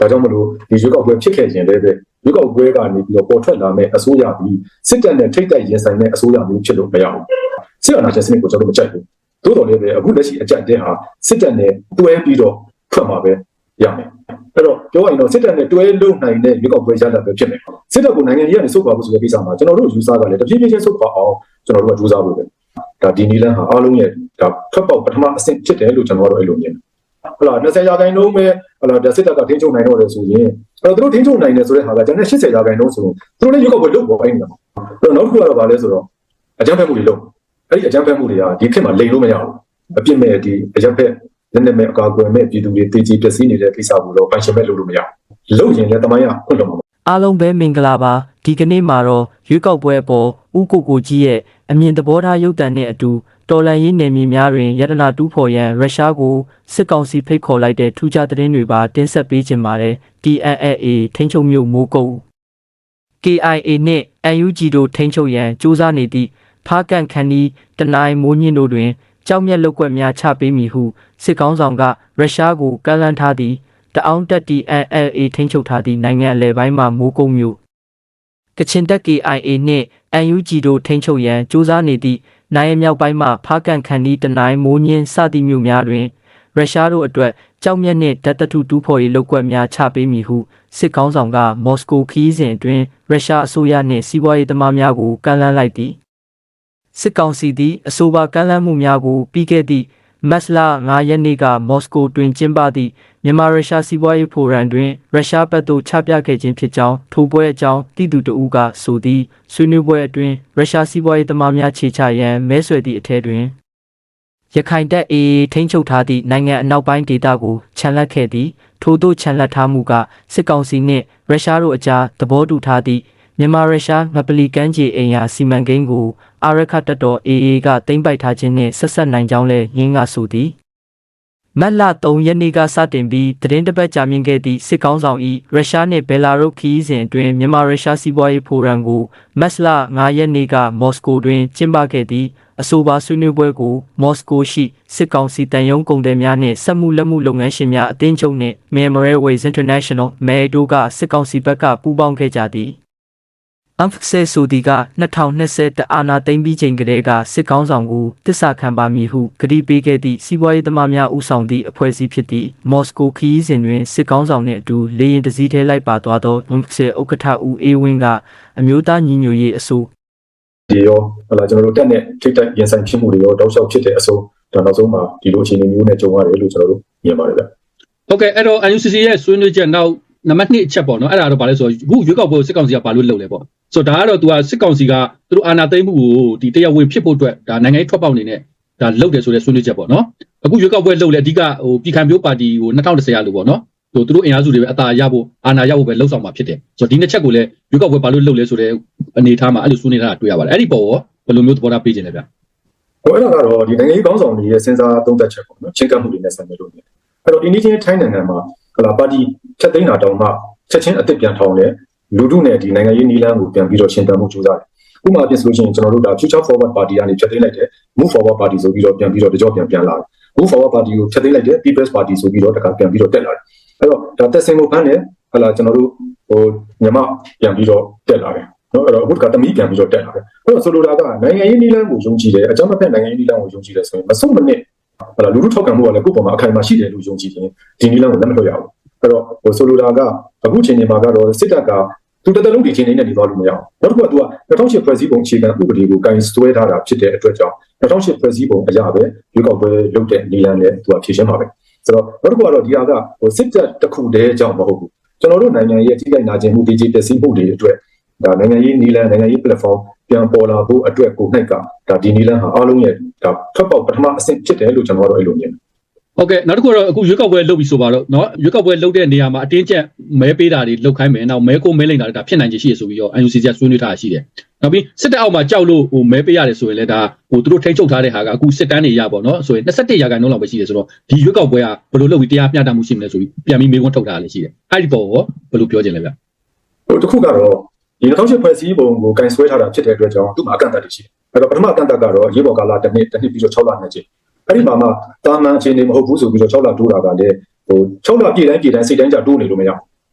ဒါကြောင့်မလို့ဒီရွေးကောက်ပွဲဖြစ်ခဲ့ရင်လည်းပဲရွေးကောက်ပွဲကနေပြီးတော့ပေါ်ထွက်လာမယ့်အစိုးရပြီးစစ်တပ်နဲ့ထိတ်တိုက်ရင်ဆိုင်တဲ့အစိုးရမျိုးဖြစ်လို့မရဘူးစစ်အာဏာရှင်စနစ်ကိုကျွန်တော်တို့မကြိုက်ဘူးသို့တော်လည်းပဲအခုလက်ရှိအကြက်တဲ့ဟာစစ်တပ်နဲ့တွဲပြီးတော့ထွက်မှာပဲရမယ်အဲ့တော့ပြောရရင်တော့စစ်တပ်နဲ့တွဲလုံနိုင်တဲ့ရွေးကောက်ပွဲရလဒ်ပဲဖြစ်မယ်စစ်တပ်ကိုနိုင်ငံရေးကနေစုပ်ပါဖို့ဆိုတဲ့ကိစ္စမှာကျွန်တော်တို့ယူဆကလည်းတဖြည်းဖြည်းချင်းစုပ်ပါအောင်ကျွန်တော်တို့ကကြိုးစားဖို့ပဲဒါဒီနီလန်ဟာအားလုံးရဲ့ဒါထွက်ပေါက်ပထမအဆင့်ဖြစ်တယ်လို့ကျွန်တော်တို့အဲ့လိုမြင်တယ်ဟလာ20ရာခိုင်နှုန်းပဲ ဟလာဒါစစ်တပ်ကထိန်းချုပ်နိုင်တော့တယ်ဆိုရင်အဲ့တော့သူတို့ထိန်းချုပ်နိုင်တယ်ဆိုတဲ့ဟာကကျန်တဲ့80ရာခိုင်နှုန်းဆိုရင်သူတို့လည်းရွေးကောက်ပွဲလုပ်ပေါ်အဲ့ဒီမှာအဲ့တော့နောက်တစ်ခုကတော့ဗာလဲဆိုတော့အကြမ်းဖက်မှုတွေလုပ်အဲ့ဒီအကြမ်းဖက်မှုတွေကဒီခေတ်မှာလိမ်လို့မရဘူးအပြစ်မဲ့ဒီအကြမ်းဖက်လက်နက်မဲ့အကာအကွယ်မဲ့ပြည်သူတွေတည်ကြည်ပျက်စီးနေတဲ့ကိစ္စကိုတော့ပိုင်ရှင်မဲ့လုပ်လို့မရဘူးလုပ်ရင်လည်းတမိုင်းကခွင့်လို့မှာအားလုံးပဲမင်္ဂလာပါဒီကနေ့မှာတော့ရွေးကောက်ပွဲအပေါ်ဥကိုကိုကြီးရဲ့အမြင်သဘောထားရုပ်တံနဲ့အတူ တော်လန်ရေးနယ်မြေများတွင်ရတနာတူးဖော်ရန်ရုရှားကိုစစ်ကောင်စီဖိတ်ခေါ်လိုက်တဲ့ထူးခြားသတင်းတွေပါတင်ဆက်ပေးခြင်းပါတယ် TNLA ထိန်းချုပ်မြို့မိုးကုတ် KIA နှင့် UNG တို့ထိန်းချုပ်ရန်စူးစမ်းနေသည့်ဖားကန်ခန်ဒီတနိုင်မိုးညင်းတို့တွင်ကြောက်မြက်လောက်ွက်များချပေးမည်ဟုစစ်ကောင်ဆောင်ကရုရှားကိုကန့်လန့်ထားသည့်တအောင်တက် TNLA ထိန်းချုပ်ထားသည့်နိုင်ငံအလယ်ပိုင်းမှမိုးကုတ်မြို့ကချင်တက် KIA နှင့် UNG တို့ထိန်းချုပ်ရန်စူးစမ်းနေသည့် နိုင်ရမြောက်ပိုင်းမှဖားကန်ခန်နီတနိုင်မိုးညင်းစသည့်မြို့များတွင်ရုရှားတို့အတွက်ကြောက်မြက်နှင့်ဓာတ်တထုတူးဖော်ရေးလုပ်ကွက်များချပေးမည်ဟုစစ်ကောင်းဆောင်ကမော်စကိုခီးစဉ်အတွင်းရုရှားအစိုးရနှင့်စီးပွားရေးသမားများကိုကမ်းလှမ်းလိုက်သည်စစ်ကောင်စီသည်အဆိုပါကမ်းလှမ်းမှုများကိုပြီးခဲ့သည့် မတ်လ9ရက်နေ့ကမော်စကိုတွင်ကျင်းပသည့်မြန်မာရုရှားစီးပွားရေးဖိုရမ်တွင်ရုရှားဘက်သို့ချပြခဲ့ခြင်းဖြစ်ကြောင်းထိုပွဲအကြောင်းတည်သူတဦးကဆိုသည်ဆွေးနွေးပွဲအတွင်းရုရှားစီးပွားရေးသမားများခြေချရန်မဲဆွယ်သည့်အထက်တွင်ရခိုင်တပ် AA ထိန်းချုပ်ထားသည့်နိုင်ငံအနောက်ပိုင်းဒေသကိုခြံလက်ခဲ့သည်ထို့သောခြံလက်ထားမှုကစစ်ကောင်စီနှင့်ရုရှားတို့အကြားသဘောတူထားသည့် မြန်မာရုရှားငပလီကမ်းခြေအိမ်ယာစီမံကိန်းကိုအာရခတပ်တော် AA ကတင်ပိုက်ထားခြင်းနှင့်ဆက်ဆက်နိုင်ကြောင်းလည်းရင်းကဆိုသည်မတ်လ3ရက်နေ့ကစတင်ပြီးသတင်းတပတ်ကြာမြင့်ခဲ့သည့်စစ်ကောင်းဆောင်၏ရုရှားနှင့်ဘယ်လာရုစ်ခီးစဉ်အတွင်းမြန်မာရုရှားစီးပွားရေးဖိုရမ်ကိုမတ်လ9ရက်နေ့ကမော်စကိုတွင်ကျင်းပခဲ့သည်အဆိုပါဆွေးနွေးပွဲကိုမော်စကိုရှိစစ်ကောင်စီတန်ယုံကုန်သည်များနှင့်စက်မှုလက်မှုလုပ်ငန်းရှင်များအသင်းချုပ်နှင့် Memorial Ways International မဲတို့ကစစ်ကောင်စီဘက်ကပူးပေါင်းခဲ့ကြသည် Amphse ဆိုဒီက2020တအာနာသိမ့်ပြီးချိန်ကလေးကစစ်ကောင်းဆောင်ကိုတစ္ဆာခံပါမည်ဟုကတိပေးခဲ့သည့်စီးပွားရေးသမားများဦးဆောင်သည့်အဖွဲ့အစည်းဖြစ်သည့်မော်စကိုခီးစဉ်တွင်စစ်ကောင်းဆောင်နှင့်အတူလေရင်တစည်းထဲလိုက်ပါသွားသော Amphse ဥက္ကဋ္ဌဦးအေးဝင်းကအမျိုးသားညီညွတ်ရေးအစိုးဒီရောဟလာကျွန်တော်တို့တက်နဲ့ထိတ်တိုက်ရင်ဆိုင်ဖြစ်မှုတွေရောတောက်လျှောက်ဖြစ်တဲ့အဆုံးဒါနောက်ဆုံးမှာဒီလိုအခြေအနေမျိုးနဲ့ကြုံရတယ်လို့ကျွန်တော်တို့မြင်ပါတယ်ဗျဟုတ်ကဲ့အဲ့တော့ UNCC ရဲ့ဆွေးနွေးချက်နောက် နံပါတ်1အချက်ပေါ့နော်အဲ့ဒါတော့ဗာလဲဆိုတော့အခုရွေးကောက်ပွဲစစ်ကောင်စီကဘာလို့လုပ်လဲပေါ့ဆိုတော့ဒါကတော့ तू ကစစ်ကောင်စီကသူတို့အာဏာသိမ်းမှုကိုဒီတရားဝင်ဖြစ်ဖို့အတွက်ဒါနိုင်ငံရေးထွက်ပေါက်အနေနဲ့ဒါလုပ်တယ်ဆိုတဲ့ဆွေးနွေးချက်ပေါ့နော်အခုရွေးကောက်ပွဲလုပ်လဲအဓိကဟိုပြည်ခံမျိုးပါတီဟို2010ရလို့ပေါ့နော်ဟိုသူတို့အင်အားစုတွေပဲအသာရဖို့အာဏာရဖို့ပဲလှုပ်ဆောင်မှာဖြစ်တယ်ဆိုတော့ဒီနှစ်ချက်ကိုလည်းရွေးကောက်ပွဲဘာလို့လုပ်လဲဆိုတဲ့အနေအထားမှာအဲ့လိုဆွေးနွေးထားတာတွေ့ရပါတယ်အဲ့ဒီပေါ်ရောဘယ်လိုမျိုးသဘောထားပေးခြင်းလဲဗျဟိုအဲ့ဒါကတော့ဒီနိုင်ငံရေးကောင်းဆောင်တွေရဲ့စဉ်းစားသုံးသပ်ချက်ပေါ့နော်ချင်းကပ်မှုတွေနဲ့ဆိုင်တယ်လို့မြင်တယ်အဲ့တော့ဒီနေ့ချင်းထိုင်းနိုင်ငံမှာ ဟလာပါတီဖြတ်သိမ်းတာတောင်မှချက်ချင်းအစ်စ်ပြန်ထောင်တယ်လူထုနဲ့ဒီနိုင်ငံရေးနီလန်းကိုပြန်ပြီးတော့ရှင်းပြမှုကြိုးစားတယ်ဥပမာပြင်ဆိုလို့ရှိရင်ကျွန်တော်တို့ဒါ Future Forward Party ကနေဖြတ်သိမ်းလိုက်တယ် Move Forward Party ဆိုပြီးတော့ပြန်ပြီးတော့တကြောပြန်ပြန်လာတယ် Move Forward Party ကိုဖြတ်သိမ်းလိုက်တယ် People's Party ဆိုပြီးတော့တခါပြန်ပြီးတော့တက်လာတယ်အဲ့တော့ဒါတက်စင်ကိုဖမ်းတယ်ဟလာကျွန်တော်တို့ဟိုညမပြန်ပြီးတော့တက်လာတယ်နော်အဲ့တော့အခုကတမီးပြန်ပြီးတော့တက်လာတယ်အဲ့တော့ဆိုလိုတာကနိုင်ငံရေးနီလန်းကိုယုံကြည်တယ်အကြမ်းမဖက်နိုင်ငံရေးနီလန်းကိုယုံကြည်တယ်ဆိုရင်မဆုံးမနစ် ဟလာလူထုထောက်ခံမှုကလည်းကိုယ့်ပေါ်မှာအခိုင်အမာရှိတယ်လို့ယုံကြည်ရင်ဒီနီလန်းကိုလက်မလွှတ်ရဘူးအဲ့တော့ဟိုဆိုလိုတာကအခုချိန်နေမှာကတော့စစ်တပ်ကသူတတလုံးဒီချိန်နေနဲ့နေသွားလို့မရအောင်နောက်တစ်ခုကသူက2008ဖွဲ့စည်းပုံအခြေခံဥပဒေကိုကင်ဆွဲထားတာဖြစ်တဲ့အတွက်ကြောင့်2008ဖွဲ့စည်းပုံအရာပဲရွေးကောက်ပွဲလုပ်တဲ့နီလန်းနဲ့သူကဖြည့်ရှင်းပါပဲဆိုတော့နောက်တစ်ခုကတော့ဒီဟာကဟိုစစ်တပ်တစ်ခုတည်းကြောင့်မဟုတ်ဘူးကျွန်တော်တို့နိုင်ငံရဲ့ထိခိုက်နာကျင်မှုတည်ကြည်ပျက်စီးမှုတွေအတွက် ဒါနိုင်ငံရေးနီလန်းနိုင်ငံရေး platform ပြန်ပေါ်လာဖို့အတွက်ကိုနှိုက်ကဒါဒီနီလန်းဟာအားလုံးရဲ့ဒါထွက်ပေါက်ပထမအဆင့်ဖြစ်တယ်လို့ကျွန်တော်တို့အဲ့လိုမြင်တယ် ဟုတ်ကဲ့နောက်တစ်ခုတော့အခုရွေးကောက်ပွဲလုပ်ပြီဆိုပါတော့เนาะရွေးကောက်ပွဲလုပ်တဲ့နေရာမှာအတင်းကျပ်မဲပေးတာတွေလုပ်ခိုင်းမယ်နောက်မဲကိုမဲလိမ့်တာတွေဒါဖြစ်နိုင်ခြေရှိရဆိုပြီးတော့ UNCC ကဆွေးနွေးထားတာရှိတယ်နောက်ပြီးစစ်တပ်အောက်မှာကြောက်လို့ဟိုမဲပေးရတယ်ဆိုရင်လည်းဒါဟိုသူတို့ထိန်းချုပ်ထားတဲ့ဟာကအခုစစ်တမ်းတွေရပါတော့ဆိုရင်21ရာခိုင်နှုန်းလောက်ပဲရှိတယ်ဆိုတော့ဒီရွေးကောက်ပွဲကဘယ်လိုလုပ်ပြီးတရားမျှတမှုရှိမလဲဆိုပြီးပြန်ပြီးမေးခွန်းထုတ်ထားတာလည်းရှိတယ်အဲ့ဒီပေါ်ရောဘယ်လိုပြောချင်လဲဗျ ဟိုတစ်ခုကတော့ ဒီ2008ဖွဲ့စည်းပုံကိုကင်ဆွဲထားတာဖြစ်တဲ့အတွက်ကြောင့်သူ့မှာအကန့်အသတ်တွေရှိတယ်အဲ့တော့ပထမအကန့်အသတ်ကတော့ရေပေါ်ကာလတစ်နှစ်တစ်နှစ်ပြီးတော့6လနှစ်ချင်းအဲ့ဒီမှာမှတာမန်အခြေအနေမဟုတ်ဘူးဆိုပြီးတော့6လတိုးတာကလည်းဟို6လပြည့်တိုင်းပြည့်တိုင်းစိတ်တိုင်းကြတိုးနေလို့မရ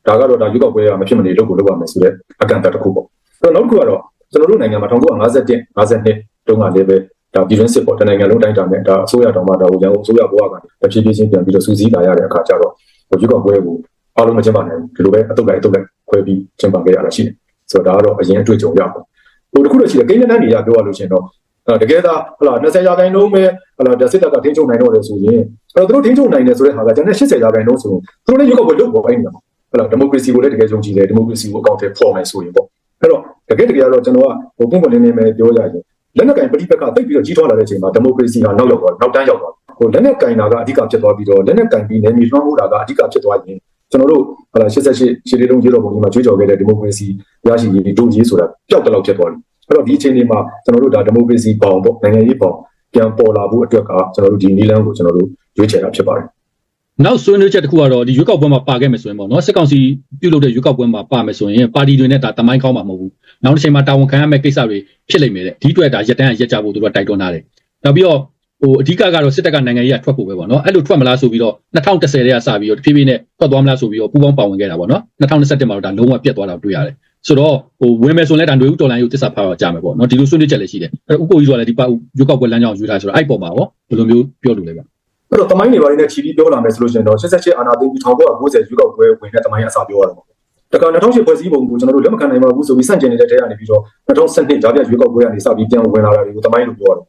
ဒါကတော့ဒါရွေးကောက်ပွဲကမဖြစ်မနေလုပ်ကိုလုပ်ရမယ်ဆိုတဲ့အကန့်အသတ်တစ်ခုပေါ့အဲ့တော့နောက်တစ်ခုကတော့ကျွန်တော်တို့နိုင်ငံမှာ1951 52တုန်းကလည်းပဲဒါပြည်တွင်းစစ်ပေါ့တနိုင်ငံလုံးတိုင်းတာနဲ့ဒါအစိုးရတော်မှဒါကိုရန်ကုန်အစိုးရဘဝကနေတဖြည်းဖြည်းချင်းပြန်ပြီးတော့စူးစီးလာရတဲ့အခါကျတော့ရွေးကောက်ပွဲကိုအားလုံးမကျင်းပနိုင်ဘူးဒီလိုပဲအတုတ်လိုက်အတုတ်လိုက်ခွဲပြီးကျင်းပခဲ့ရတာရှိတယ် ဆိုတော့ဒါကတော့အရင်အတွေ့အကြုံရပါဟိုတခုတော့ရှိတယ်ကိန်းနန်းနေရပြောရလို့ရှင်တော့တကယ်သာဟလာ20ရာခိုင်နှုန်းပဲဟလာစစ်တပ်ကထိန်းချုပ်နိုင်တော့တယ်ဆိုရင်အဲ့တော့သူတို့ထိန်းချုပ်နိုင်တယ်ဆိုတဲ့ဟာကကျန်တဲ့80ရာခိုင်နှုန်းဆိုရင်သူတို့လည်းရုပ်ောက်ပွဲလုပ်ပေါ်အဲ့ဒီမှာဟလာဒီမိုကရေစီကိုလည်းတကယ်ယုံကြည်တယ်ဒီမိုကရေစီကိုအကောင့်ထဲပေါ်မယ်ဆိုရင်ပေါ့အဲ့တော့တကယ်တကယ်တော့ကျွန်တော်ကဟိုပုံပေါ်နေနေပဲပြောရရင်လက်နက်ကင်ပဋိပက္ခတိတ်ပြီးတော့ကြီးထွားလာတဲ့အချိန်မှာဒီမိုကရေစီကနောက်ရောက်သွားနောက်တန်းရောက်သွားဟိုလက်နက်ကင်တာကအဓိကဖြစ်သွားပြီးတော့လက်နက်ကင်ပြီးနေမြေလွှမ်းမိုးတာကအဓိကဖြစ်သွားရင် ကျွန်တော်တို့ဟလာ88ရှစ်လေးလုံးကြီးတော်ပုံကြီးမှာကြွေးကြော်ခဲ့တဲ့ဒီမိုကရေစီရရှိရေးဒုကြီးဆိုတာပျောက်တလောက်ဖြစ်သွားတယ်အဲ့တော့ဒီအချိန်လေးမှာကျွန်တော်တို့ဒါဒီမိုကရေစီပေါင်ပေါ့နိုင်ငံရေးပေါင်ပြန်ပေါ်လာဖို့အတွက်ကကျွန်တော်တို့ဒီနီလန်းကိုကျွန်တော်တို့ရွေးချယ်တာဖြစ်ပါတယ်နောက်ဆွေးနွေးချက်တစ်ခုကတော့ဒီရွေးကောက်ပွဲမှာပါခဲ့မယ်ဆိုရင်ပေါ့နော်စစ်ကောင်စီပြုလုပ်တဲ့ရွေးကောက်ပွဲမှာပါမယ်ဆိုရင်ပါတီတွေနဲ့ဒါတမိုင်းကောင်းမှာမဟုတ်ဘူးနောက်တစ်ချိန်မှာတာဝန်ခံရမယ့်ကိစ္စတွေဖြစ်လိမ့်မယ်တဲ့ဒီအတွက်ဒါရက်တန်းရက်ကြဖို့သူတို့ကတိုက်တွန်းထားတယ်နောက်ပြီးတော့ ဟိုအဓိကကတော့စစ်တပ်ကနိုင်ငံရေးကထွက်ဖို့ပဲပေါ့နော်အဲ့လိုထွက်မလားဆိုပြီးတော့2010တည်းကစပြီးတော့တဖြည်းဖြည်းနဲ့ထွက်သွားမလားဆိုပြီးတော့ပူပေါင်းပါဝင်ခဲ့တာပေါ့နော်2021မှာတော့ဒါလုံးဝပြတ်သွားတာတွေ့ရတယ်ဆိုတော့ဟိုဝင်မယ်ဆိုရင်လည်းဒါຫນွေဦးတော်လိုင်းကိုတစ္ဆာဖာတော့ကြာမယ်ပေါ့နော်ဒီလိုဆွေးနွေးချက်လည်းရှိတယ်အဲ့တော့ဥက္ကိုကြီးကလည်းဒီပါရွေးကောက်ပွဲလမ်းကြောင်းကိုရွေးထားဆိုတော့အဲ့ပေါ်မှာရောဘယ်လိုမျိုးပြောလို့လဲဗျအဲ့တော့တမိုင်းတွေဘာတွေနဲ့ချီပြီးပြောလာမယ်ဆိုလို့ရှိရင်တော့88အာနာသိန်း1990ရွေးကောက်ပွဲဝင်တဲ့တမိုင်းအစားပြောရတော့တခါ2008ဖွဲ့စည်းပုံကိုကျွန်တော်တို့လက်မခံနိုင်ပါဘူးဆိုပြီးစန့်ကျင်နေတဲ့ထဲကနေပြီးတော့2012ဂျာပြရွေးကောက်ပွဲကနေစပြီးပြန်ဝင်လာတာတွေကိုတမိုင်းလို့ပြောရတယ်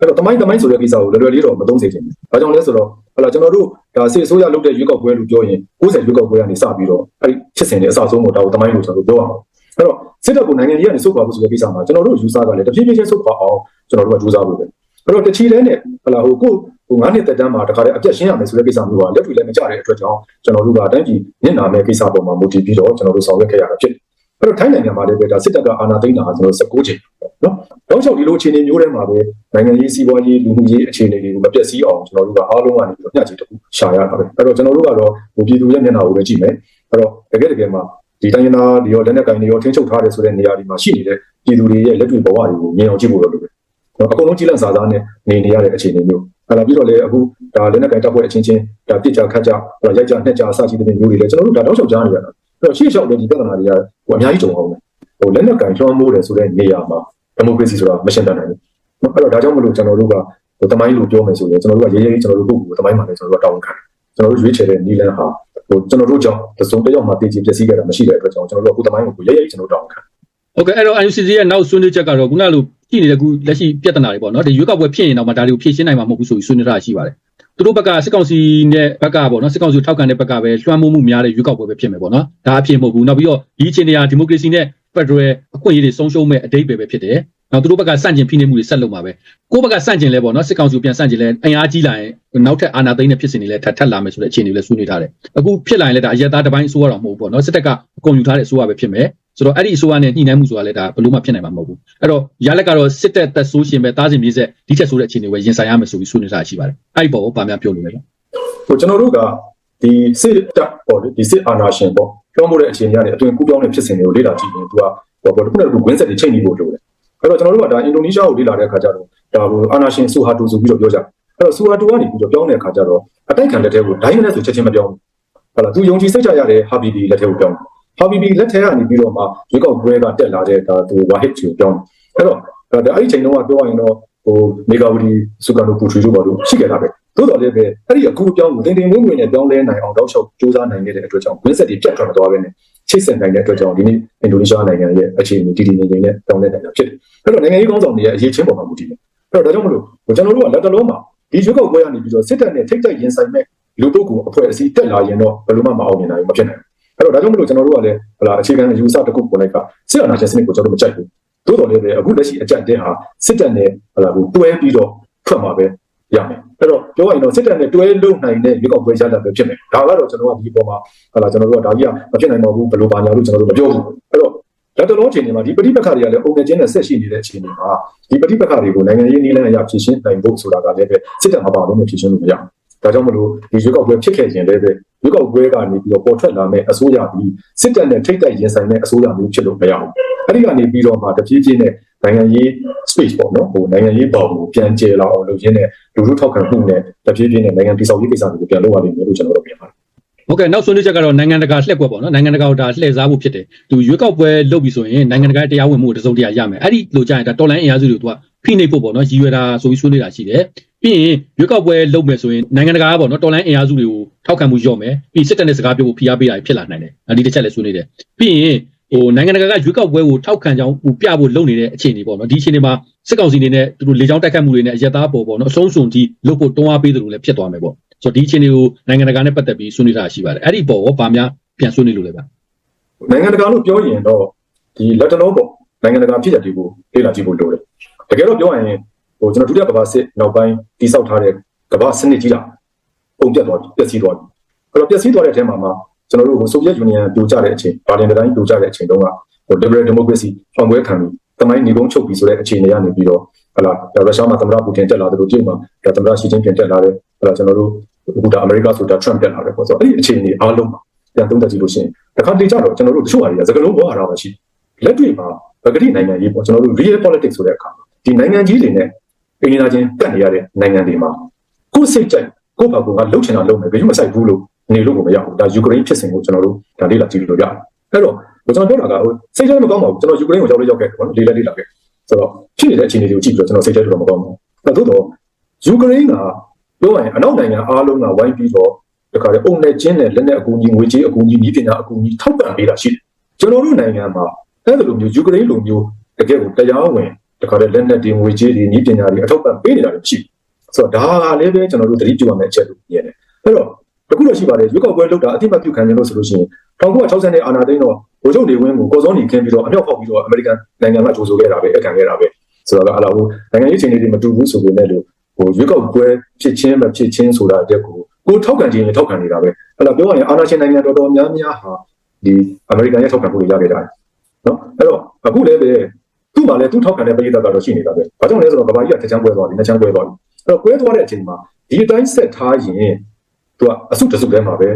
အဲ့တော့တမိုင်းတမိုင်းဆိုတဲ့ကိစ္စကိုလွယ်လွယ်လေးတော့မသုံးစေချင်ဘူး။ဘာကြောင့်လဲဆိုတော့ဟလာကျွန်တော်တို့ဒါစေအစိုးရလုပ်တဲ့ရွေးကောက်ပွဲလို့ပြောရင်90ရွေးကောက်ပွဲကနေစပြီးတော့အဲ့ဒီဖြစ်စဉ်တွေအစဆုံးကိုဒါကိုတမိုင်းလို့ကျွန်တော်တို့ပြောအောင်။အဲ့တော့စစ်တပ်ကနိုင်ငံကြီးကနေစုခွာဖို့ဆိုတဲ့ကိစ္စမှာကျွန်တော်တို့ယူဆကလည်းတဖြည်းဖြည်းချင်းစုခွာအောင်ကျွန်တော်တို့ကကြိုးစားဖို့ပဲ။အဲ့တော့တချီတဲ့နဲ့ဟလာဟိုကိုဟို9နှစ်တက်တန်းမှာတခါတည်းအပြတ်ရှင်းရမယ်ဆိုတဲ့ကိစ္စမျိုးကလက်တွေ့လည်းမကြတဲ့အတွက်ကြောင့်ကျွန်တော်တို့ကတိုင်းပြည်ညင်နာမဲ့ကိစ္စပေါ်မှာမူတည်ပြီးတော့ကျွန်တော်တို့ဆောင်ရွက်ခဲ့ရတာဖြစ်တယ်။ အဲ့တော့ထိုင်းနိုင်ငံမှာလည်းပဲဒါစစ်တပ်ကအာဏာသိမ်းတာကကျွန်တော်19ချိန်နော်။တော့ချုပ်ဒီလိုအခြေအနေမျိုးတွေမှာပဲနိုင်ငံရေးစီးပွားရေးလူမှုရေးအခြေအနေတွေကိုမပြတ်စည်းအောင်ကျွန်တော်တို့ကအားလုံးကနေပြီးတော့ညှချီတခုရှာရတာပဲ။အဲ့တော့ကျွန်တော်တို့ကတော့ဟိုပြည်သူရဲ့မျက်နှာကိုပဲကြည့်မယ်။အဲ့တော့တကယ်တကယ်မှာဒီတိုင်းရင်းသားဒီရောလက်နက်ကင်တွေရောထင်းချုပ်ထားတယ်ဆိုတဲ့နေရာဒီမှာရှိနေတဲ့ပြည်သူတွေရဲ့လက်တွေ့ဘဝတွေကိုမြင်အောင်ကြည့်ဖို့လိုတယ်။နော်အကုန်လုံးကြီးလန့်စာစားနဲ့နေနေရတဲ့အခြေအနေမျိုး။အဲ့ဒါပြီးတော့လေအခုဒါလက်နက်ကင်တပ်ဖွဲ့အချင်းချင်းဒါပြစ်ကြခတ်ကြရိုက်ကြနှက်ကြအစရှိတဲ့မျိုးတွေလည်းကျွန်တော်တို့ဒါတောက်လျှောက်ကြားနေရတာ။အဲ့ တော့ရှေ့လျှောက်လည်းဒီပြဿနာတွေကဟိုအများကြီးကြုံအောင်တယ်ဟိုလက်နက်ကင်လွှမ်းမိုးတယ်ဆိုတဲ့နေရာမှာဒီမိုကရေစီဆိုတာမရှင်းတတ်နိုင်ဘူးအဲ့တော့ဒါကြောင့်မလို့ကျွန်တော်တို့ကဟိုတမိုင်းလို့ပြောမယ်ဆိုရင်ကျွန်တော်တို့ကရေးရေးကျွန်တော်တို့ပုဂ္ဂိုလ်တမိုင်းမှာလည်းကျွန်တော်တို့ကတောင်းခံတယ်ကျွန်တော်တို့ရွေးချယ်တဲ့နီလန်ဟာဟိုကျွန်တော်တို့ကြောင့်တစုံတစ်ယောက်မှတည်ကြည်ပျက်စီးခဲ့တာမရှိတဲ့အတွက်ကြောင့်ကျွန်တော်တို့ကဟိုတမိုင်းကိုကိုရေးရေးကျွန်တော်တို့တောင်းခံဟုတ်ကဲ့အဲ့တော့ NCC ရဲ့နောက်ဆွေးနွေးချက်ကတော့ခုနလိုကြည့်နေတဲ့ခုလက်ရှိပြဿနာတွေပေါ့နော်ဒီရွေးကောက်ပွဲဖြစ်ရင်တော့မှဒါတွေကိုဖြေရှင်းနိုင်မှာမဟုတ်ဘူးဆိုပြီးဆွေးနွေးတာရှိပါတယ် သူတို့ဘက်ကစစ်ကောင်စီနဲ့ဘက်ကပေါ့နော်စစ်ကောင်စီကိုထောက်ခံတဲ့ဘက်ကပဲလွှမ်းမိုးမှုများတဲ့ရွေးကောက်ပွဲပဲဖြစ်မယ်ပေါ့နော်ဒါအဖြစ်မဟုတ်ဘူးနောက်ပြီးတော့ဒီအခြေအနေဟာဒီမိုကရေစီနဲ့ဖက်ဒရယ်အခွင့်အရေးတွေဆုံးရှုံးမဲ့အတိတ်ပဲပဲဖြစ်တယ်နောက်သူတို့ဘက်ကစန့်ကျင်ဖိနှိပ်မှုတွေဆက်လုပ်မှာပဲကိုယ့်ဘက်ကစန့်ကျင်လဲပေါ့နော်စစ်ကောင်စီကိုပြန်စန့်ကျင်လဲအင်အားကြီးလာရင်နောက်ထပ်အာဏာသိမ်းတဲ့ဖြစ်စဉ်တွေလည်းထပ်ထပ်လာမယ်ဆိုတဲ့အခြေအနေတွေလည်းဆွေးနွေးထားတယ်အခုဖြစ်လာရင်လည်းဒါအရက်သားတစ်ပိုင်းအစိုးရတော်မဟုတ်ဘူးပေါ့နော်စစ်တပ်ကအကုန်ယူထားတဲ့အစိုးရပဲဖြစ်မယ် ဆိုတော့အဲ့ဒီအစိုးရနဲ့ညှိနှိုင်းမှုဆိုတာလည်းဒါဘယ်လို့မှဖြစ်နိုင်မှာမဟုတ်ဘူးအဲ့တော့ရလက်ကတော့စစ်တပ်သက်ဆိုးရှင်ပဲတားစင်မြေဆက်ဒီထက်ဆိုတဲ့အခြေအနေကိုရင်ဆိုင်ရမယ်ဆိုပြီးဆွေးနွေးတာရှိပါတယ်အဲ့ဒီပေါ်ကိုဗာများပြောလို့လည်းဟိုကျွန်တော်တို့ကဒီစစ်တပ်ပေါ့လေဒီစစ်အာဏာရှင်ပေါ့ပြောမှုတဲ့အခြေအနေကနေအတွင်ကူးပြောင်းတဲ့ဖြစ်စဉ်တွေကိုလေ့လာကြည့်ရင်သူကဟိုပေါ့ဒီခုနကဝင်းဆက်တွေချိန်နေဖို့လိုတယ်အဲ့တော့ကျွန်တော်တို့ကဒါအင်ဒိုနီးရှားကိုလေ့လာတဲ့အခါကျတော့ဒါဟိုအာဏာရှင်ဆူဟာတူဆိုပြီးတော့ပြောကြအဲ့တော့ဆူဟာတူကနေပြီးတော့ပြောင်းတဲ့အခါကျတော့အတိုက်ခံလက်ထဲကိုဒိုင်းနဲ့ဆိုချက်ချင်းမပြောင်းဘူးဟုတ်လားသူယုံကြည်စိတ်ချရတဲ့ဟာဘီဘီလက်ထဲကိုပြောင်း ဟာဘီဘီလက်ထဲကနေပြီးတော့မှရွေးကောက်ပွဲကတက်လာတဲ့ဒါသူဝါဟစ်ချီကိုပြောင်းအဲ့တော့ဒါအဲ့ဒီချိန်တုန်းကပြောရရင်တော့ဟိုမေဂါဝတီစုကန်တို့ပူထရီတို့ဘာလို့ရှိခဲ့တာပဲသို့တော်လည်းပဲအဲ့ဒီအခုပြောင်းကိုတင်တင်ငွေငွေနဲ့ပြောင်းလဲနိုင်အောင်တောက်လျှောက်စူးစမ်းနိုင်တဲ့အတွက်ကြောင့်ဝင်းဆက်တွေပြတ်ထွက်မသွားဘဲနဲ့ချိတ်ဆက်နိုင်တဲ့အတွက်ကြောင့်ဒီနေ့အင်ဒိုနီးရှားနိုင်ငံရဲ့အခြေအနေတည်တည်ငြိမ်ငြိမ်နဲ့ပြောင်းလဲနိုင်တာဖြစ်တယ်။အဲ့တော့နိုင်ငံရေးကောင်းဆောင်တွေရဲ့အရေးချင်းပေါ်မှာမူတည်တယ်။အဲ့တော့ဒါကြောင့်မလို့ဟိုကျွန်တော်တို့ကလက်တလုံးမှာဒီရွေးကောက်ပွဲကနေပြီးတော့စစ်တပ်နဲ့ထိတ်တိုက်ရင်ဆိုင်မဲ့လူပုဂ္ဂိုလ်အဖွဲ့အစည်းတက်လာရင်တော့ဘယ်လိုမှမအောင်မြင်နိုင်ဘူးမဖြစ်နိုင်ဘူး။ အဲ့တော့ဒါကြောင့်မလို့ကျွန်တော်တို့ကလည်းဟလာအခြေခံအယူဆတစ်ခုပေါ်လိုက်ကစစ်အာဏာရှင်စနစ်ကိုကျွန်တော်တို့မကြိုက်ဘူး။သို့တော်လည်းပဲအခုလက်ရှိအကြံတဲဟာစစ်တပ်နဲ့ဟလာကိုတွဲပြီးတော့ထွက်မှာပဲရမယ်အဲ့တော့ပြောရရင်တော့စစ်တပ်နဲ့တွဲလုံနိုင်တဲ့ရွေးကောက်ပွဲရတာပဲဖြစ်မယ်ဒါကတော့ကျွန်တော်ကဒီပေါ်မှာဟလာကျွန်တော်တို့ကဒါကြီးကမဖြစ်နိုင်ပါဘူးဘယ်လိုပါညာလို့ကျွန်တော်တို့မပြောဘူးအဲ့တော့လက်တလုံးချိန်တွေမှာဒီပဋိပက္ခတွေကလည်းအုံနဲ့ချင်းနဲ့ဆက်ရှိနေတဲ့အခြေအနေမှာဒီပဋိပက္ခတွေကိုနိုင်ငံရေးနည်းလမ်းအရဖြေရှင်းနိုင်ဖို့ဆိုတာကလည်းပဲစစ်တပ်မပါလို့မဖြေရှင်းလို့မရဘူး ဒါကြောင့်မလို့ဒီရွေးကောက်ပွဲဖြစ်ခဲ့ရင်လည်းပဲရွေးကောက်ပွဲကနေပြီးတော့ပေါ်ထွက်လာမဲ့အစိုးရပြီးစစ်တပ်နဲ့ထိတ်တိုက်ရင်ဆိုင်တဲ့အစိုးရမျိုးဖြစ်လို့မရဘူးအဲ့ဒီကနေပြီးတော့မှတပြေးပြေးနဲ့နိုင်ငံရေး space ပေါ့နော်ဟိုနိုင်ငံရေးပေါင်ကိုပြန်ကျဲလာအောင်လုပ်ရင်းနဲ့လူလူထောက်ခံမှုနဲ့တပြေးပြေးနဲ့နိုင်ငံပြည်ဆောင်ရေးကိစ္စတွေကိုပြန်လုပ်ရလိမ့်မယ်လို့ကျွန်တော်တို့မြင်ပါတယ်ဟုတ်ကဲ့နောက်ဆွေးနွေးချက်ကတော့နိုင်ငံတကာလှည့်ကွက်ပေါ့နော်နိုင်ငံတကာကိုဒါလှည့်စားဖို့ဖြစ်တယ်သူရွေးကောက်ပွဲလုပ်ပြီဆိုရင်နိုင်ငံတကာတရားဝင်မှုတစုံတရာရမယ်အဲ့ဒီလိုကြရင်ဒါတော်လိုင်းအင်အားစုတွေကိုသူကဖိနှိပ်ဖို့ပေါ့နော်ရည်ရွယ်တာဆိုပြီးဆွေးနွေးတာရှိတယ် ပြီးရင်ရွေးကောက်ပွဲလုပ်မယ်ဆိုရင်နိုင်ငံတကာကပေါ့နော်တော်လိုင်းအင်အားစုတွေကိုထောက်ခံမှုလျော့မယ်ပြီးစစ်တပ်နဲ့စကားပြောဖို့ဖိအားပေးတာဖြစ်လာနိုင်တယ်ဒါဒီတစ်ချက်လည်းဆွေးနွေးတယ်ပြီးရင်ဟိုနိုင်ငံတကာကရွေးကောက်ပွဲကိုထောက်ခံကြောင်းဟိုပြဖို့လုပ်နေတဲ့အခြေအနေပေါ့နော်ဒီအခြေအနေမှာစစ်ကောင်စီအနေနဲ့သူတို့လေကြောင်းတိုက်ခတ်မှုတွေနဲ့အရက်သားပေါ်ပေါ့နော်အဆုံးစွန်ကြီးလုပ်ဖို့တွန်းအားပေးတယ်လို့လည်းဖြစ်သွားမယ်ပေါ့ဆိုတော့ဒီအခြေအနေကိုနိုင်ငံတကာနဲ့ပတ်သက်ပြီးဆွေးနွေးတာရှိပါတယ်အဲ့ဒီပေါ်ရောဗာများပြန်ဆွေးနွေးလို့လည်းဗျနိုင်ငံတကာလို့ပြောရင်တော့ဒီလက်တလုံးပေါ့နိုင်ငံတကာဖြစ်ရတဲ့ကိုလေ့လာကြည့်ဖို့လိုတယ်တကယ်တော့ပြောရရင် ဟိုကျွန်တော်ဒုတိယကမ္ဘာစစ်နောက်ပိုင်းတိစောက်ထားတဲ့ကမ္ဘာစနစ်ကြီးတာပုံပြတ်သွားပြီပျက်စီးသွားပြီအဲ့တော့ပျက်စီးသွားတဲ့အထဲမှာမှကျွန်တော်တို့ဟိုဆိုဗီယက်ယူနီယံပြိုကျတဲ့အချိန်ဘာလင်တိုင်းပြိုကျတဲ့အချိန်တုန်းကဟို liberal democracy ဖောင်ပွဲခံပြီးတမိုင်းနေကုန်းချုပ်ပြီးဆိုတဲ့အခြေအနေကနေပြီးတော့ဟလာရုရှားမှာသမ္မတပူတင်တက်လာတယ်လို့ပြုတ်မှာဒါသမ္မတရှီကျင်းပြန်တက်လာတယ်ဟလာကျွန်တော်တို့အခုဒါအမေရိကဆိုတာ Trump တက်လာတယ်ပေါ့ဆိုတော့အဲ့ဒီအခြေအနေအားလုံးမှာပြန်သုံးသပ်ကြည့်လို့ရှိရင်တခါတလေကြတော့ကျွန်တော်တို့တချို့ဟာတွေကစကလုံးပေါ်လာတာရှိလက်တွေ့မှာပဂတိနိုင်ငံရေးပေါ့ကျွန်တော်တို့ real politics ဆိုတဲ့အခါဒီနိုင်ငံကြီးတွေနဲ့ ပြည်နေတာချင်းတက်နေရတဲ့နိုင်ငံတွေမှာကိုယ်စိတ်ကြိုက်ကိုယ့်ဘာကိုယ်ကလှုပ်ချင်တာလုပ်မယ်ဘယ်မှမဆိုင်ဘူးလို့နေလို့ကိုမရဘူးဒါယူကရိန်းဖြစ်စဉ်ကိုကျွန်တော်တို့ဒါလေးလာကြည့်လို့ရတယ်အဲ့တော့ကျွန်တော်ပြောတာကဟိုစိတ်ထဲမကောင်းပါဘူးကျွန်တော်ယူကရိန်းကိုရောက်လို့ရောက်ခဲ့တယ်ပေါ့နော်လေးလက်လေးလာခဲ့ဆိုတော့ဖြစ်နေတဲ့အခြေအနေတွေကိုကြည့်ပြီးတော့ကျွန်တော်စိတ်ထဲတော့မကောင်းဘူးအဲ့တော့တော့ယူကရိန်းကပြောရရင်အနောက်နိုင်ငံအားလုံးကဝိုင်းပြီးတော့တခါလေအုံနဲ့ကျင်းနဲ့လက်နဲ့အကူအညီငွေကြေးအကူအညီဤပညာအကူအညီထောက်ပံ့ပေးတာရှိတယ်ကျွန်တော်တို့နိုင်ငံမှာအဲ့လိုမျိုးယူကရိန်းလိုမျိုးတကယ်ကိုတရားဝင် တခါလေလက်နဲ့ဒီငွေကြေးတွေဤပညာတွေအထောက်ပံ့ပေးနေတာရှိဆိုတော့ဒါလည်းပဲကျွန်တော်တို့သတိပြုရမယ့်အချက်လို့မြင်တယ်အဲ့တော့တခုတော့ရှိပါတယ်ရွေးကောက်ပွဲလုပ်တာအတိမတ်ပြုခံရလို့ဆိုလို့ရှိရင်1960နဲ့အာနာသိန်းတော့ဗိုလ်ချုပ်နေဝင်းကိုကော်စောနေခင်းပြီးတော့အမြောက်ဖောက်ပြီးတော့အမေရိကန်နိုင်ငံကကြိုးဆိုခဲ့တာပဲအကန်ခဲ့တာပဲဆိုတော့အလားဟိုနိုင်ငံရေးအခြေအနေတွေမတူဘူးဆိုပေမဲ့လို့ဟိုရွေးကောက်ပွဲဖြစ်ချင်းမဖြစ်ချင်းဆိုတာတက်ကိုကိုထောက်ခံခြင်းနဲ့ထောက်ခံနေတာပဲအဲ့တော့ပြောရရင်အာဏာရှင်နိုင်ငံတော်တော်များများဟာဒီအမေရိကန်ရဲ့ထောက်ခံမှုတွေရခဲ့ကြတယ်နော်အဲ့တော့အခုလည်းပဲ သူ့မှာလည်းသူ့ထောက်ခံတဲ့ပြည်သက်ကတော့ရှိနေတာပဲဘာကြောင့်လဲဆိုတော့ကမ္ဘာကြီးကတချမ်းပွဲသွားပြီနှစ်ချမ်းပွဲသွားပြီအဲ့တော့ပွဲသွားတဲ့အချိန်မှာဒီအတိုင်းဆက်ထားရင်သူကအစုတစုထဲမှာပဲ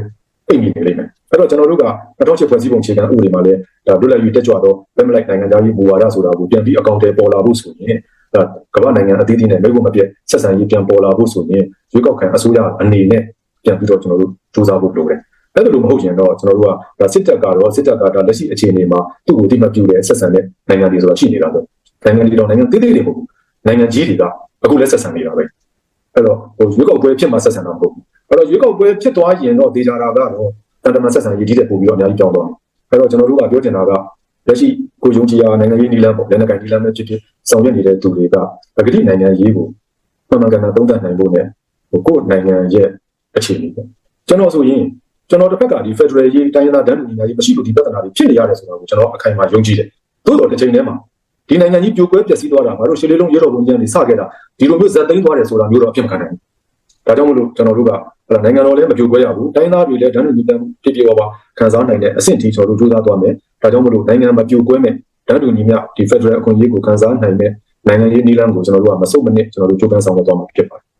အိမ်နေနေလိမ့်မယ်အဲ့တော့ကျွန်တော်တို့က2008ဖွဲ့စည်းပုံအခြေခံဥပဒေမှာလည်းဒါလွတ်လပ်ရေးတက်ကြွတော့ဘယ်မလိုက်နိုင်ငံသားရေးမူဝါဒဆိုတာကိုပြန်ပြီးအကောင့်တွေပေါ်လာဖို့ဆိုရင်ဒါကမ္ဘာနိုင်ငံအသီးသီးနဲ့မိဘမပြတ်ဆက်ဆံရေးပြန်ပေါ်လာဖို့ဆိုရင်ရွေးကောက်ခံအစိုးရအနေနဲ့ပြန်ပြီးတော့ကျွန်တော်တို့စူးစမ်းဖို့လိုတယ် အဲ့ဒါလိုမဟုတ်ရင်တော့ကျွန်တော်တို့ကဒါစစ်တပ်ကတော့စစ်တပ်ကဒါလက်ရှိအခြေအနေမှာသူ့ကိုတိမပြုတဲ့ဆက်ဆံတဲ့နိုင်ငံတွေဆိုတာရှိနေတာပဲနိုင်ငံတွေတော့နိုင်ငံသေးသေးတွေမဟုတ်ဘူးနိုင်ငံကြီးတွေကအခုလည်းဆက်ဆံနေတာပဲအဲ့တော့ဟိုရွေးကောက်ပွဲဖြစ်မှဆက်ဆံတာမဟုတ်ဘူးအဲ့တော့ရွေးကောက်ပွဲဖြစ်သွားရင်တော့ဒေကြတာကတော့တန်တမန်ဆက်ဆံရေးကြီးတဲ့ပုံပြီးတော့အများကြီးကြောင်းသွားတယ်အဲ့တော့ကျွန်တော်တို့ကပြောချင်တာကလက်ရှိကိုယုံကြည်ရနိုင်ငံရေးနီလန်းပေါ့လက်နက်ကိုင်နီလန်းပဲဖြစ်ဖြစ်ဆောင်ရွက်နေတဲ့သူတွေကပဂတိနိုင်ငံရေးကိုမှန်မှန်ကန်ကန်သုံးသပ်နိုင်ဖို့ ਨੇ ဟိုကိုယ့်နိုင်ငံရဲ့အခြေအနေပေါ့ကျွန်တော်ဆိုရင် ကျွန်တော်တစ်ဖက်ကဒီ Federal ရေးတိုင်းရင်းသားတန်းတူညီညာရေးမရှိလို့ဒီပြဿနာတွေဖြစ်နေရတယ်ဆိုတာကိုကျွန်တော်အခိုင်အမာယုံကြည်တယ်သို့တော်တစ်ချိန်တည်းမှာဒီနိုင်ငံကြီးပြိုကွဲပျက်စီးသွားတာငါတို့ရှေးလေးလုံးရေတော်ဘုံကျန်းနေစခဲ့တာဒီလိုမျိုးဇက်သိမ်းသွားတယ်ဆိုတာမျိုးတော့အဖြစ်မခံနိုင်ဘူးဒါကြောင့်မလို့ကျွန်တော်တို့ကအဲ့ဒါနိုင်ငံတော်လည်းမပြိုကွဲရဘူးတိုင်းသားတွေလည်းတန်းတူညီတန်းပြည့်ပြည့်ဝဝခံစားနိုင်တဲ့အဆင့်ထိကျွန်တော်တို့ကြိုးစားသွားမယ်ဒါကြောင့်မလို့နိုင်ငံမပြိုကွဲမဲ့တန်းတူညီမျှဒီ Federal အခွင့်အရေးကိုခံစားနိုင်မဲ့နိုင်ငံရေးနည်းလမ်းကိုကျွန်တော်တို့ကမစုံမနစ်ကျွန်တော်တို့ကြိုးပမ်းဆောင်ရွက်သွားမှာဖြစ်ပါတယ်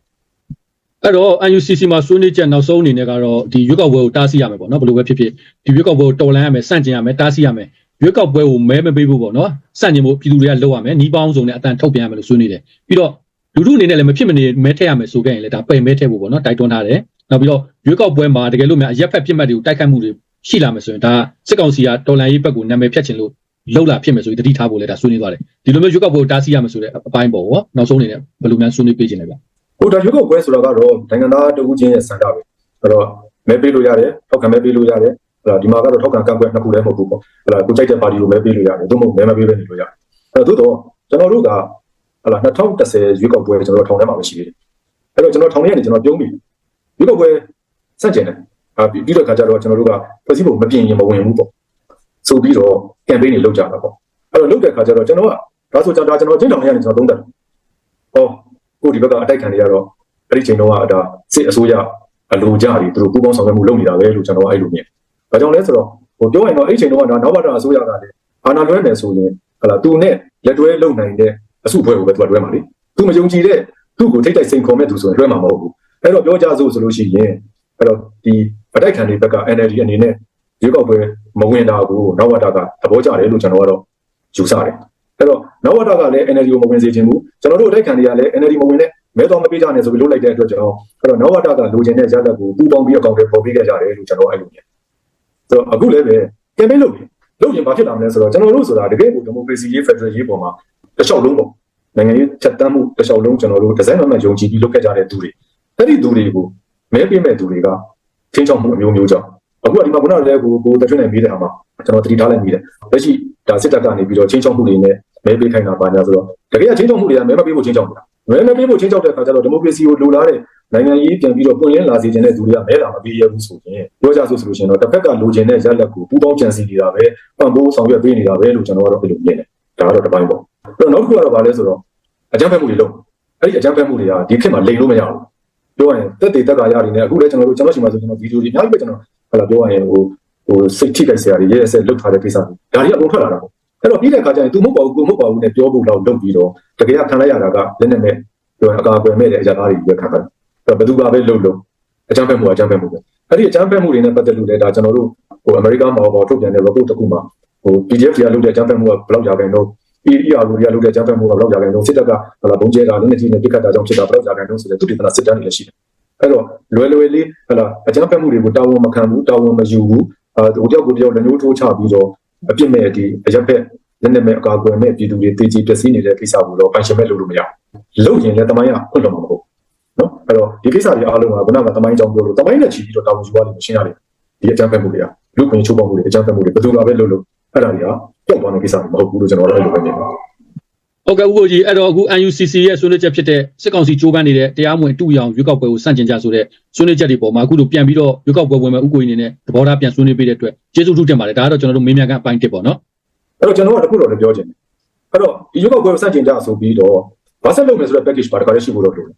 အဲ့တော့ UNCC မှာဆွေးနွေးချက်နောက်ဆုံးအနေနဲ့ကတော့ဒီရွေးကောက်ပွဲကိုတားဆီးရမယ်ပေါ့နော်ဘယ်လိုပဲဖြစ်ဖြစ်ဒီရွေးကောက်ပွဲကိုတော်လှန်ရမယ်စန့်ကျင်ရမယ်တားဆီးရမယ်ရွေးကောက်ပွဲကိုမဲမပေးဘူးပေါ့နော်စန့်ကျင်ဖို့ပြည်သူတွေကလုပ်ရမယ်နှီးပေါင်းစုံနဲ့အတန်ထုတ်ပြန်ရမယ်လို့ဆွေးနွေးတယ်ပြီးတော့လူထုအနေနဲ့လည်းမဖြစ်မနေမဲထည့်ရမယ်ဆိုခဲ့ရင်လည်းဒါပယ်မဲထည့်ဖို့ပေါ့နော်တိုက်တွန်းထားတယ်နောက်ပြီးတော့ရွေးကောက်ပွဲမှာတကယ်လို့များအရက်ဖက်ပြစ်မှတ်တွေကိုတိုက်ခတ်မှုတွေရှိလာမယ်ဆိုရင်ဒါစစ်ကောင်စီကတော်လှန်ရေးဘက်ကိုနာမည်ဖြတ်ချင်လို့လောက်လာဖြစ်မယ်ဆိုရင်တတိထားဖို့လည်းဒါဆွေးနွေးသွားတယ်ဒီလိုမျိုးရွေးကောက်ပွဲကိုတားဆီးရမယ်ဆိုတဲ့အပိုင်းပေါ့ဟောနောက်ဆုံးအနေနဲ့ဘယ်လိုများဆွေးနွေးပေးခြင်းလဲဗျ ဟိုဒါရွေးကောက်ပွဲဆိုတာကတော့နိုင်ငံသားတဦးချင်းရဲ့စံတာပဲအဲ့တော့မဲပေးလို့ရတယ်ထောက်ခံမဲပေးလို့ရတယ်အဲ့ဒါဒီမှာကတော့ထောက်ခံကန့်ကွက်နှစ်ခုလည်းမဟုတ်ဘူးပေါ့အဲ့ဒါကိုကြိုက်တဲ့ပါတီကိုမဲပေးလို့ရတယ်သို့မဟုတ်မဲမပေးဘဲနေလို့ရတယ်အဲ့တော့သို့တော့ကျွန်တော်တို့ကဟလာ2010ရွေးကောက်ပွဲကျွန်တော်တို့ထောင်ထဲမှာပဲရှိသေးတယ်အဲ့တော့ကျွန်တော်ထောင်ထဲကနေကျွန်တော်ပြုံးပြီရွေးကောက်ပွဲစန့်ကျင်တယ်အာပြီးတော့ခါကျတော့ကျွန်တော်တို့ကဖွဲ့စည်းပုံမပြင်ရင်မဝင်ဘူးပေါ့ဆိုပြီးတော့ကမ်ပိန်းတွေလုပ်ကြတာပေါ့အဲ့တော့လုပ်တဲ့ခါကျတော့ကျွန်တော်ကဒါဆိုကျွန်တော်ကျွန်တော်ချင်းထောင်ထဲကနေကျွန်တော်သုံးတယ်ဟော ကိုဒီဘက်ကအတိုက်ခံတွေကတော့အဲ့ဒီချိန်တုန်းကဒါစစ်အစိုးရအလိုကြတွေသူတို့ပူးပေါင်းဆောင်ရွက်မှုလုပ်နေတာပဲလို့ကျွန်တော်အဲ့လိုမြင်။ဘာကြောင့်လဲဆိုတော့ဟိုပြောရင်တော့အဲ့ဒီချိန်တုန်းကဒါနောက်ဘက်ကအစိုးရကလည်းအာဏာလွှဲမယ်ဆိုရင်ဟလာသူနဲ့လက်တွဲလုပ်နိုင်တဲ့အစုအဖွဲ့ကိုပဲသူကတွဲမှာလေ။သူမယုံကြည်တဲ့သူ့ကိုထိတ်တိုက်စိန်ခေါ်မဲ့သူဆိုရင်တွဲမှာမဟုတ်ဘူး။အဲ့တော့ပြောကြစို့ဆိုလို့ရှိရင်အဲ့တော့ဒီအတိုက်ခံတွေဘက်က NLD အနေနဲ့ရွေးကောက်ပွဲမဝင်တာကိုနောက်ဝတ္တကသဘောကျတယ်လို့ကျွန်တော်ကတော့ယူဆတယ်။အဲ့တော့နောက်ဝတ္တကလည်း NLD ကိုမဝင်စေချင်ဘူး ကျွန်တော်တို့အတိုက်ခံတွေကလည်း NLD မဝင်တဲ့မဲတော်မပေးကြနဲ့ဆိုပြီးလုပ်လိုက်တဲ့အတွက်ကျွန်တော်အဲ့တော့နဝတကလိုချင်တဲ့ရလက်ကိုပူပေါင်းပြီးအကောင့်တွေပေါ်ပေးခဲ့ကြတယ်လို့ကျွန်တော်အဲ့လိုမြင်ဆိုတော့အခုလည်းပဲကမ်ပိန်းလုပ်ပြီလုပ်ရင်ဘာဖြစ်လာမလဲဆိုတော့ကျွန်တော်တို့ဆိုတာတကယ်ကိုဒီမိုကရေစီရေးဖက်ဒရယ်ရေးပေါ်မှာတစ်လျှောက်လုံးပေါ့နိုင်ငံရေးချက်တမ်းမှုတစ်လျှောက်လုံးကျွန်တော်တို့ဒီဇိုင်းတော်မှယုံကြည်ပြီးလုပ်ခဲ့ကြတဲ့သူတွေအဲ့ဒီသူတွေကိုမဲပေးမဲ့သူတွေကချင်းချောက်မှုအမျိုးမျိုးကြောင့်အခုကဒီမှာခုနကလည်းကိုကိုတထွန်းနေမိတဲ့ဟာမှာကျွန်တော်တတိထားလိုက်မိတယ်လက်ရှိဒါစစ်တပ်ကနေပြီးတော့ချင်းချောက်မှုတွေနဲ့ မဲပေးခိုင်းတာပါညာဆိုတော့တကယ်ကချင်းချောက်မှုတွေကမဲမပေးဖို့ချင်းချောက်နေတာမဲမပေးဖို့ချင်းချောက်တဲ့အခါကျတော့ဒီမိုကရေစီကိုလိုလားတဲ့နိုင်ငံရေးပြန်ပြီးတော့ပွင့်လင်းလာစေခြင်းတဲ့သူတွေကမဲလာမပေးရဘူးဆိုရင်ပြောကြဆိုဆိုလို့ရှိရင်တော့တစ်ဖက်ကလိုချင်တဲ့ရက်လက်ကိုပူပေါင်းကြံစီနေတာပဲပံ့ပိုးဆောင်ရွက်ပေးနေတာပဲလို့ကျွန်တော်ကတော့အဲ့လိုမြင်တယ်ဒါကတော့တစ်ပိုင်းပေါ့အဲ့တော့နောက်တစ်ခုကတော့ဗာလဲဆိုတော့အကြမ်းဖက်မှုတွေလုပ်အဲ့ဒီအကြမ်းဖက်မှုတွေကဒီခေတ်မှာလိမ်လို့မရဘူးပြောရရင်တက်တေတက်ကာရတွေနဲ့အခုလည်းကျွန်တော်တို့ကျွန်တော်ရှိမှဆိုကျွန်တော်ဗီဒီယိုတွေအများကြီးပဲကျွန်တော်ဟလာပြောရရင်ဟိုဟိုစိတ်ထိခိုက်စရာတွေရဲရဲဆက်လုပ်ထားတဲ့ကိစ္စတွေဒါတွေအကုန်ထွက်လာတာပေါ့ အဲ့တော့ပြီးတဲ့အခါကျရင် तू မဟုတ်ပါဘူးကိုမဟုတ်ပါဘူးနဲ့ပြောဖို့တော့လုပ်ပြီးတော့တကယ်ခံလိုက်ရတာကလက်နဲ့မဲ့ပြောရင်အကာအကွယ်မဲ့တဲ့အရာသားတွေပဲခံတာအဲ့တော့ဘယ်သူကပဲလုပ်လို့အကြမ်းဖက်မှုအကြမ်းဖက်မှုပဲအဲ့ဒီအကြမ်းဖက်မှုတွေနဲ့ပတ်သက်လို့လည်းဒါကျွန်တော်တို့ဟိုအမေရိကန်မှာပေါ်ထုတ်ပြန်တဲ့ report တစ်ခုမှာဟို PDF တွေကလုပ်တဲ့အကြမ်းဖက်မှုကဘယ်လောက်ရာခိုင်နှုန်း PER တွေကလုပ်တဲ့အကြမ်းဖက်မှုကဘယ်လောက်ရာခိုင်နှုန်းစစ်တပ်ကဟလာဘုံကျဲတာလက်နက်ကြီးနဲ့ပစ်ခတ်တာကြောင့်ဖြစ်တာဘယ်လောက်ရာခိုင်နှုန်းဆိုတဲ့သူတေသနာစစ်တမ်းတွေလည်းရှိတယ်အဲ့တော့လွယ်လွယ်လေးဟလာအကြမ်းဖက်မှုတွေကိုတာဝန်မခံဘူးတာဝန်မယူဘူးအာဟိုတယောက်ကိုတယောက်လက်ညှိုးထိုးချပြီးတော့ အပြစ်မဲ့ဒီအရက်ဖက်လက်နက်မဲ့အကာအကွယ်မဲ့ပြည်သူတွေတေကြီးပျက်စီးနေတဲ့ကိစ္စကိုတော့ပိုင်ရှင်မဲ့လုပ်လို့မရဘူးလုပ်ရင်လည်းတမိုင်းကဖွင့်လို့မှာမဟုတ်နော်အဲ့တော့ဒီကိစ္စတွေအားလုံးကခုနကတမိုင်းကြောင့်ပြောလို့တမိုင်းနဲ့ချီပြီးတော့တာဝန်ယူရလိမ့်မယ်ရှင်းရတယ်ဒီအကြမ်းဖက်မှုတွေကလူ့ခွင့်ချိုးဖောက်မှုတွေအကြမ်းဖက်မှုတွေဘယ်သူကပဲလုပ်လို့အဲ့ဒါတွေကပျောက်သွားတဲ့ကိစ္စတွေမဟုတ်ဘူးလို့ကျွန်တော်တို့အဲ့လိုပဲမြင်ပါတယ် ဟုတ်ကဲ့ဥပ္ပိုလ်ကြီးအဲ့တော့အခု UNCC ရဲ့ဆွေးနွေးချက်ဖြစ်တဲ့စစ်ကောင်စီကြိုးပမ်းနေတဲ့တရားမဝင်တူရောင်ရွေးကောက်ပွဲကိုစန့်ကျင်ကြဆိုတဲ့ဆွေးနွေးချက်တွေပေါ်မှာအခုလိုပြန်ပြီးတော့ရွေးကောက်ပွဲဝင်မဲ့ဥက္ကိုကြီးအနေနဲ့သဘောထားပြန်ဆွေးနွေးပေးတဲ့အတွက်ကျေးဇူးထူးတင်ပါတယ်ဒါကတော့ကျွန်တော်တို့မေးမြန်းခန်းအပိုင်းတစ်ပေါ့နော်အဲ့တော့ကျွန်တော်ကတခုတော့လည်းပြောချင်တယ်အဲ့တော့ဒီရုပ်ောက်ပွဲကိုစတင်ကြဆိုပြီးတော့ဘာဆက်လုပ်မယ်ဆိုတဲ့ package ပါတခါတည်းရှိဖို့တော့လိုတယ်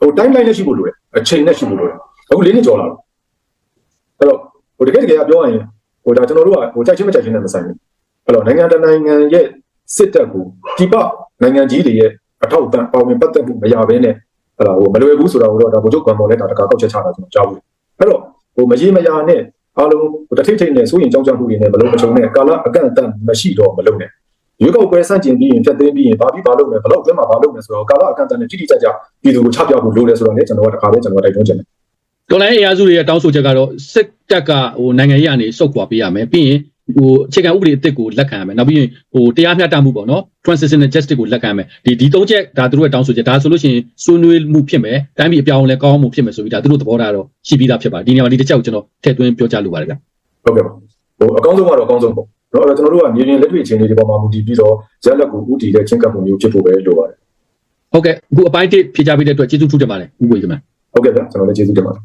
ဟို timeline နဲ့ရှိဖို့လိုတယ်အချိန်နဲ့ရှိဖို့လိုတယ်အခုလေးနှစ်ကျော်လာတော့အဲ့တော့ဟိုတကယ်တကယ်ကပြောရရင်ဟိုဒါကျွန်တော်တို့ကဟိုကြိုက်ချင်းမကြိုက်ချင်းနဲ့မဆိုင်ဘူးအဲ့တော့နိုင်ငံတကာနိုင်ငံရဲ့ စစ်တပ်ကိုဒီပနိုင်ငံကြီးတွေရဲ့အထောက်အပံ့ပေါဝင်ပတ်သက်မှုမရဘဲနဲ့ဟလာဟိုမလွယ်ဘူးဆိုတာကိုတော့ဒါဗိုလ်ချုပ်ကံပေါ်လဲဒါတကာကောက်ချက်ချတာကျွန်တော်ကြားဘူးအဲ့တော့ဟိုမရေမရာနဲ့အားလုံးဟိုတထိတ်ထိတ်နဲ့စိုးရင်ကြောင်းကြမှုတွေနဲ့မလုံးမချုံနဲ့ကာလအကန့်အသတ်မရှိတော့မလုံးနဲ့ရွေးကောက်ပွဲစန့်ကျင်ပြီးရင်ဖြတ်သိမ်းပြီးရင်ဘာပြီးဘာလုပ်မယ်ဘလောက်အတွင်းမှာဘာလုပ်မယ်ဆိုတော့ကာလအကန့်အသတ်နဲ့တိတိကျကျပြည်သူကိုချပြဖို့လိုတယ်ဆိုတော့လေကျွန်တော်ကတခါပဲကျွန်တော်တိုက်တွန်းချင်တယ်တော်လိုင်းအင်အားစုတွေရဲ့တောင်းဆိုချက်ကတော့စစ်တပ်ကဟိုနိုင်ငံရေးအနေစုပ်ခွာပေးရမယ်ပြီးရင် ဟိုအခြေခံဥပဒေအသစ်ကိုလက်ခံရမယ်နောက်ပြီးရင်ဟိုတရားမျှတမှုပေါ့နော် transitional justice ကိုလက်ခံရမယ်ဒီဒီသုံးချက်ဒါသူတို့ရဲ့တောင်းဆိုချက်ဒါဆိုလို့ရှိရင်ဆွေးနွေးမှုဖြစ်မယ်တိုင်းပြည်အပြောင်းအလဲကောင်းမှုဖြစ်မယ်ဆိုပြီးဒါသူတို့သဘောထားတော့ရှိပြီးသားဖြစ်ပါတယ်ဒီနေရာမှာဒီတစ်ချက်ကိုကျွန်တော်ထည့်သွင်းပြောကြားလိုပါတယ်ဗျဟုတ်ကဲ့ပါဟိုအကောင်းဆုံးကတော့အကောင်းဆုံးပေါ့နော်အဲ့တော့ကျွန်တော်တို့ကမြေပြင်လက်တွေ့အခြေအနေတွေပေါ်မှာမူတည်ပြီးတော့ရလက်ကိုဥတည်တဲ့ချင်းကပ်မှုမျိုးဖြစ်ဖို့ပဲလိုပါတယ်ဟုတ်ကဲ့အခုအပိုင်းတစ်ဖြေချပေးတဲ့အတွက်ကျေးဇူးထူးတင်ပါတယ်ဥပ္ပိုလ်ကြီးခင်ဗျဟုတ်ကဲ့ဗျကျွန်တော်လည်းကျေးဇူးတင်ပါတယ်